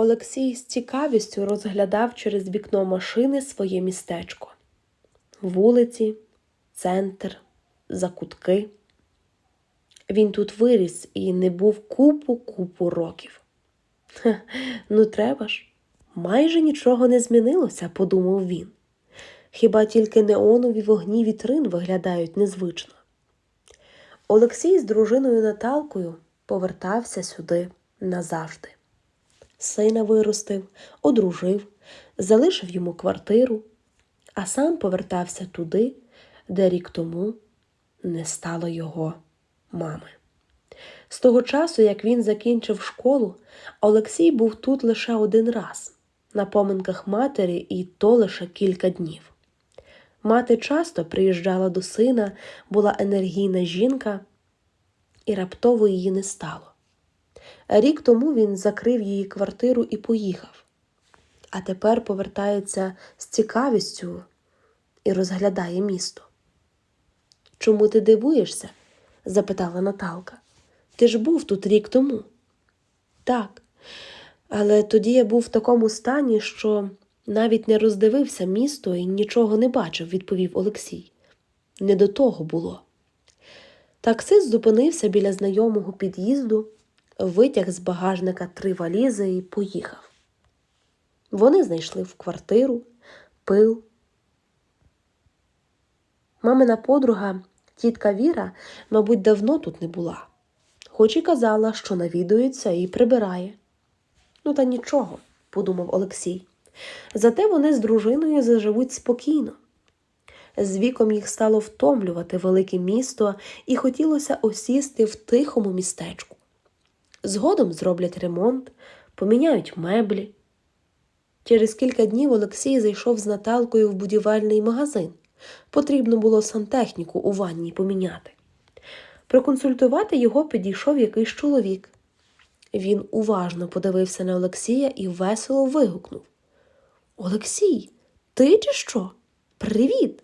Олексій з цікавістю розглядав через вікно машини своє містечко. Вулиці, центр, закутки. Він тут виріс і не був купу-купу років. Хе, ну треба ж, майже нічого не змінилося, подумав він. Хіба тільки неонові вогні вітрин виглядають незвично. Олексій з дружиною Наталкою повертався сюди назавжди. Сина виростив, одружив, залишив йому квартиру, а сам повертався туди, де рік тому не стало його мами. З того часу, як він закінчив школу, Олексій був тут лише один раз, на поминках матері, і то лише кілька днів. Мати часто приїжджала до сина, була енергійна жінка, і раптово її не стало. Рік тому він закрив її квартиру і поїхав, а тепер повертається з цікавістю і розглядає місто. Чому ти дивуєшся? запитала Наталка. Ти ж був тут рік тому. Так, але тоді я був в такому стані, що навіть не роздивився місто і нічого не бачив, відповів Олексій. Не до того було. Таксист зупинився біля знайомого під'їзду, витяг з багажника три валізи і поїхав. Вони знайшли в квартиру, пил. Мамина подруга, тітка Віра, мабуть, давно тут не була, хоч і казала, що навідується і прибирає. Ну, та нічого, подумав Олексій. Зате вони з дружиною заживуть спокійно. З віком їх стало втомлювати велике місто і хотілося осісти в тихому містечку. Згодом зроблять ремонт, поміняють меблі. Через кілька днів Олексій зайшов з Наталкою в будівельний магазин. Потрібно було сантехніку у ванні поміняти. Проконсультувати його підійшов якийсь чоловік. Він уважно подивився на Олексія і весело вигукнув: Олексій, ти чи що? Привіт!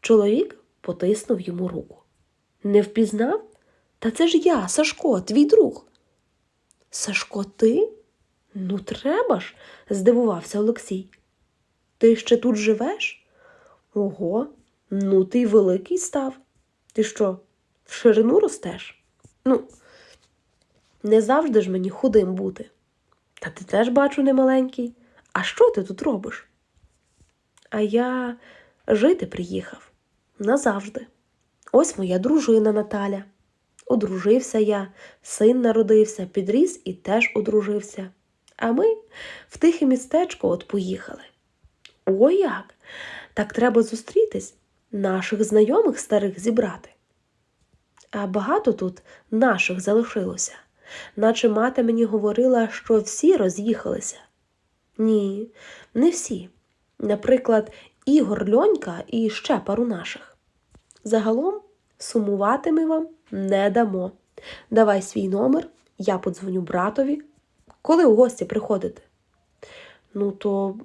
Чоловік потиснув йому руку. Не впізнав? Та це ж я, Сашко, твій друг. Сашко, ти? Ну, треба ж, здивувався Олексій. Ти ще тут живеш? Ого, ну ти великий став. Ти що, в ширину ростеш? Ну, не завжди ж мені худим бути. Та ти теж бачу немаленький. А що ти тут робиш? А я жити приїхав назавжди. Ось моя дружина Наталя. Одружився я, син народився, підріс і теж одружився. А ми в тихе містечко от поїхали. О як! Так треба зустрітись, наших знайомих старих зібрати. А багато тут наших залишилося, наче мати мені говорила, що всі роз'їхалися. Ні, не всі. Наприклад, Ігор Льонька і ще пару наших. Загалом сумувати ми вам не дамо. Давай свій номер, я подзвоню братові. Коли у гості приходите? Ну, то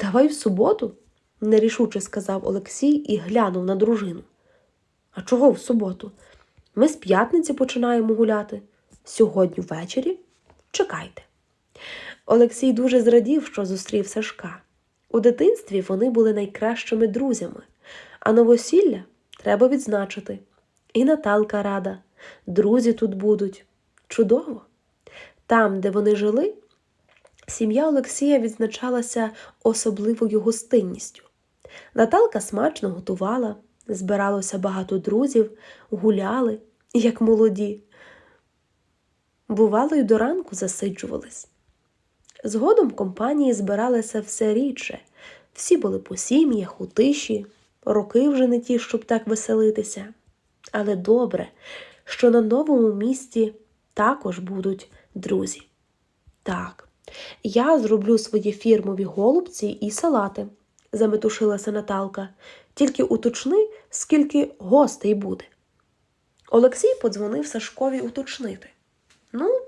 давай в суботу, нерішуче сказав Олексій і глянув на дружину. А чого в суботу? Ми з п'ятниці починаємо гуляти. Сьогодні ввечері чекайте. Олексій дуже зрадів, що зустрів Сашка. У дитинстві вони були найкращими друзями, а новосілля треба відзначити. І Наталка рада, друзі тут будуть. Чудово! Там, де вони жили, сім'я Олексія відзначалася особливою гостинністю. Наталка смачно готувала, збиралося багато друзів, гуляли, як молоді. Бувало, й до ранку засиджувались. Згодом компанії збиралися все рідше, всі були по сім'ях, у тиші, роки вже не ті, щоб так веселитися. Але добре, що на новому місці також будуть друзі. Так, я зроблю свої фірмові голубці і салати, заметушилася Наталка, тільки уточни, скільки гостей буде. Олексій подзвонив Сашкові уточнити. Ну,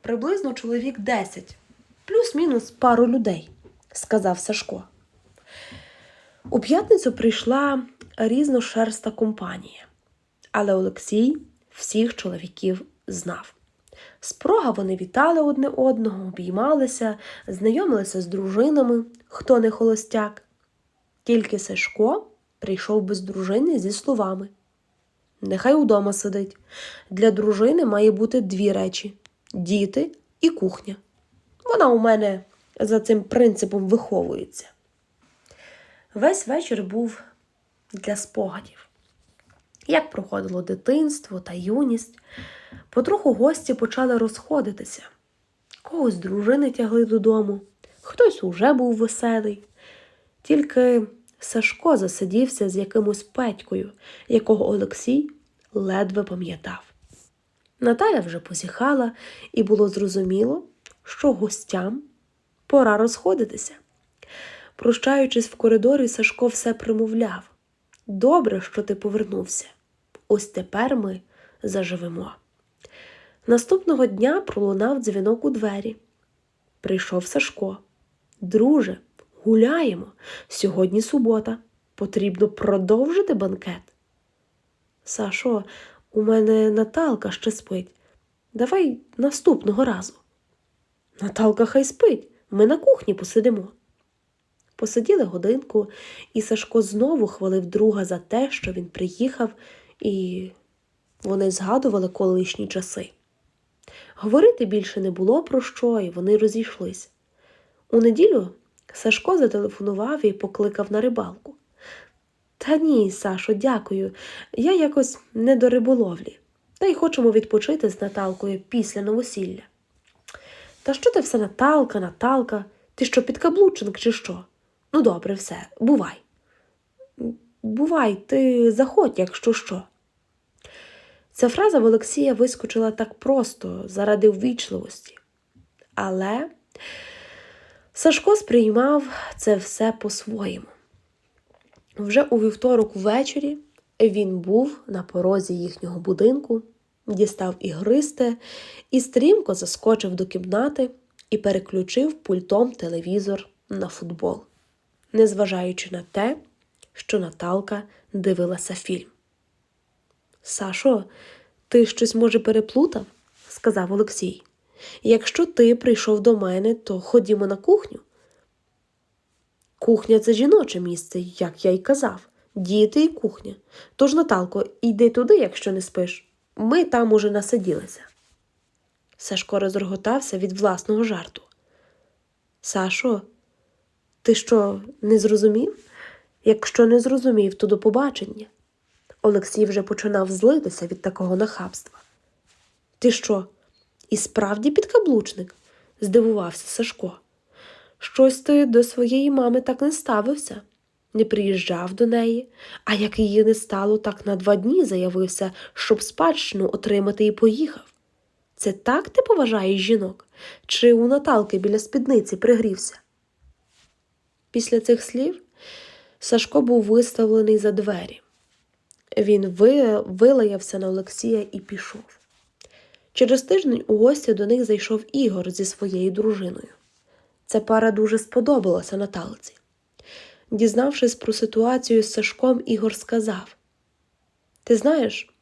приблизно чоловік десять плюс-мінус пару людей, сказав Сашко. У п'ятницю прийшла різношерста компанія, але Олексій всіх чоловіків знав. Спрога вони вітали одне одного, обіймалися, знайомилися з дружинами, хто не холостяк. Тільки Сашко прийшов без дружини зі словами. Нехай удома сидить. Для дружини має бути дві речі діти і кухня. Вона у мене за цим принципом виховується. Весь вечір був для спогадів. Як проходило дитинство та юність, потроху гості почали розходитися. Когось дружини тягли додому, хтось уже був веселий. Тільки Сашко засидівся з якимось петькою, якого Олексій ледве пам'ятав. Наталя вже позіхала, і було зрозуміло, що гостям пора розходитися. Прощаючись в коридорі, Сашко все примовляв. Добре, що ти повернувся. Ось тепер ми заживемо. Наступного дня пролунав дзвінок у двері. Прийшов Сашко. Друже, гуляємо. Сьогодні субота. Потрібно продовжити банкет. Сашо, у мене Наталка ще спить. Давай наступного разу. Наталка хай спить. Ми на кухні посидимо. Посиділи годинку, і Сашко знову хвалив друга за те, що він приїхав, і вони згадували колишні часи. Говорити більше не було про що, і вони розійшлись. У неділю Сашко зателефонував і покликав на рибалку. Та ні, Сашо, дякую. Я якось не до риболовлі. Та й хочемо відпочити з Наталкою після новосілля. Та що ти все Наталка, Наталка? Ти що, підкаблучник чи що? Ну, добре, все, бувай. Бувай, ти заходь, якщо що. Ця фраза в Олексія вискочила так просто, заради ввічливості. Але Сашко сприймав це все по-своєму. Вже у вівторок ввечері він був на порозі їхнього будинку, дістав ігристе і стрімко заскочив до кімнати і переключив пультом телевізор на футбол, незважаючи на те, що Наталка дивилася фільм. Сашо, ти щось може переплутав? сказав Олексій. Якщо ти прийшов до мене, то ходімо на кухню. Кухня це жіноче місце, як я й казав, діти і кухня. Тож, Наталко, йди туди, якщо не спиш. Ми там уже насиділися. Сашко розроготався від власного жарту. Сашо, ти що, не зрозумів? Якщо не зрозумів, то до побачення. Олексій вже починав злитися від такого нахабства. Ти що, і справді підкаблучник? здивувався Сашко. Щось ти до своєї мами так не ставився, не приїжджав до неї, а як її не стало, так на два дні заявився, щоб спадщину отримати і поїхав. Це так ти поважаєш жінок? Чи у Наталки біля спідниці пригрівся? Після цих слів Сашко був виставлений за двері. Він вилаявся на Олексія і пішов. Через тиждень у гості до них зайшов Ігор зі своєю дружиною. Ця пара дуже сподобалася Наталці. Дізнавшись про ситуацію з Сашком, Ігор сказав: Ти знаєш,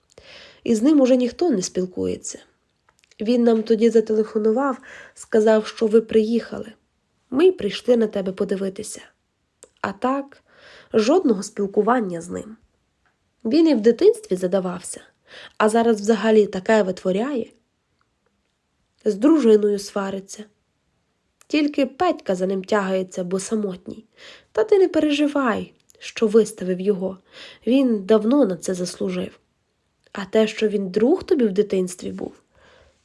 із ним уже ніхто не спілкується. Він нам тоді зателефонував, сказав, що ви приїхали. Ми прийшли на тебе подивитися. А так, жодного спілкування з ним. Він і в дитинстві задавався, а зараз взагалі таке витворяє. З дружиною свариться. Тільки Петька за ним тягається, бо самотній. Та ти не переживай, що виставив його. Він давно на це заслужив. А те, що він друг тобі в дитинстві був,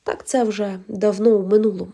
так це вже давно у минулому.